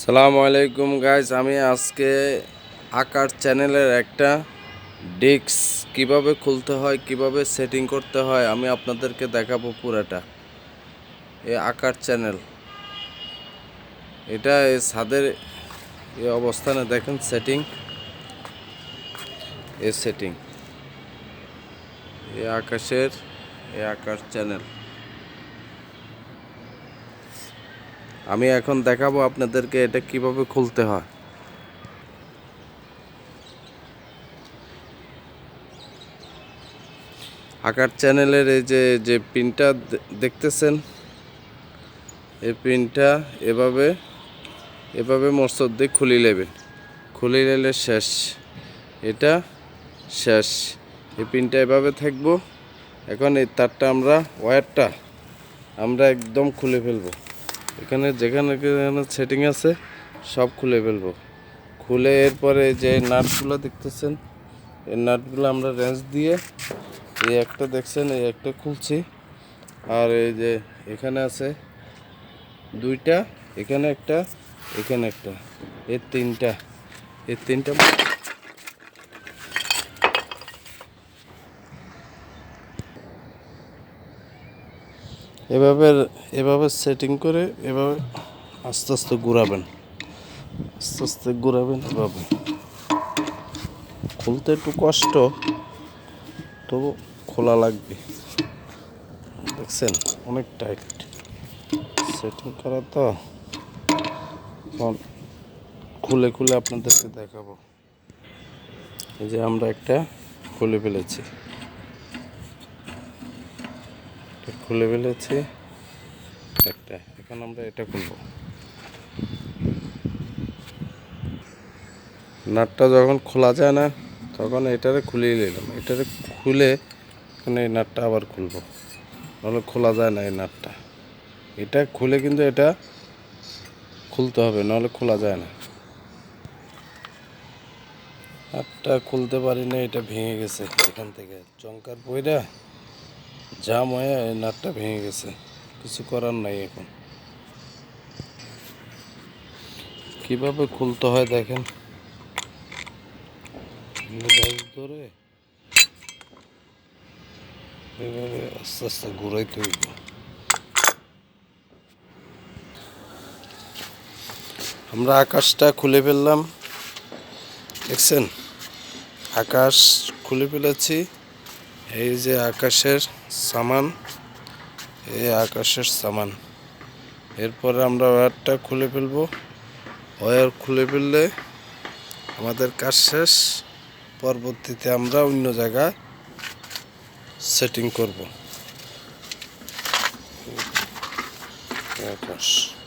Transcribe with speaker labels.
Speaker 1: সালামু আলাইকুম গাইজ আমি আজকে আকার চ্যানেলের একটা ডিস্ক কীভাবে খুলতে হয়, কীভাবে সেটিং করতে হয়, আমি আপনাদেরকে দেখাবো পুরাটা। এ আকার চ্যানেল এটা এই ছাদের এ অবস্থানে দেখেন সেটিং এ সেটিং এ আকাশের এ আকার চ্যানেল আমি এখন দেখাবো আপনাদেরকে এটা কীভাবে খুলতে হয়। আকার চ্যানেলের এই যে যে পিনটা দেখতেছেন? এই পিনটা এভাবে এভাবে মসদ দিয়ে খুলি নেবেন। খুলি নিলে শেষ। এটা শেষ। এই পিনটা এভাবে থাকব। এখন এই তারটা আমরা, ওয়্যারটা আমরা একদম খুলে ফেলব। এখানে যেখানে সেটিং আছে, সব খুলে ফেলব। খুলে এরপরে যে নাটগুলো দেখতেছেন, এই নাটগুলো আমরা রেঞ্জ দিয়ে এই একটা দেখছেন, এই একটা খুলছি। আর এই যে এখানে আছে দুইটা, এখানে একটা এখানে একটা এর তিনটা। এর তিনটা এভাবে এভাবে সেটিং করে এভাবে আস্তে আস্তে ঘুরাবেন। আস্তে আস্তে ঘুরাবেন এভাবে। খুলতে একটু কষ্ট, তবু খোলা লাগবে। দেখছেন? অনেক টাইট সেটিং করা তো। খুলে খুলে আপনাদেরকে দেখাবো। এই যে আমরা একটা খুলে ফেলেছি। এটা খুলে ফেলেছি। একটা, এখন আমরা এটা খুলবো। নাটটা যখন খোলা যায় না, তখন এটারে খুলিয়ে নিলাম। এটারে খুলে এখন এই নাটটা আবার খুলবো। নাহলে খোলা যায় না এই নাটটা। এটা খুলে কিন্তু এটা খুলতে হবে, নাহলে খোলা যায় না। নাটটা খুলতে পারি না, এটা ভেঙে গেছে এখান থেকে। চঙ্কার বইটা জাম হয়ে নাটটা ভেঙে গেছে। কিছু করার নাই এখন। কীভাবে খুলতে হয় দেখেন। ধরে এভাবে আস্তে আস্তে ঘুরাইতে হইব। আমরা আকাশটা খুলে ফেললাম। দেখছেন? আকাশ খুলে ফেলেছি। এই যে আকাশের সামান, এই আকাশের সামান। এরপরে আমরা ওয়্যারটা খুলে ফেলব। ওয়্যার খুলে ফেললে আমাদের কাজ শেষ। পরবর্তীতে আমরা অন্য জায়গায় সেটিং করব। আকাশ।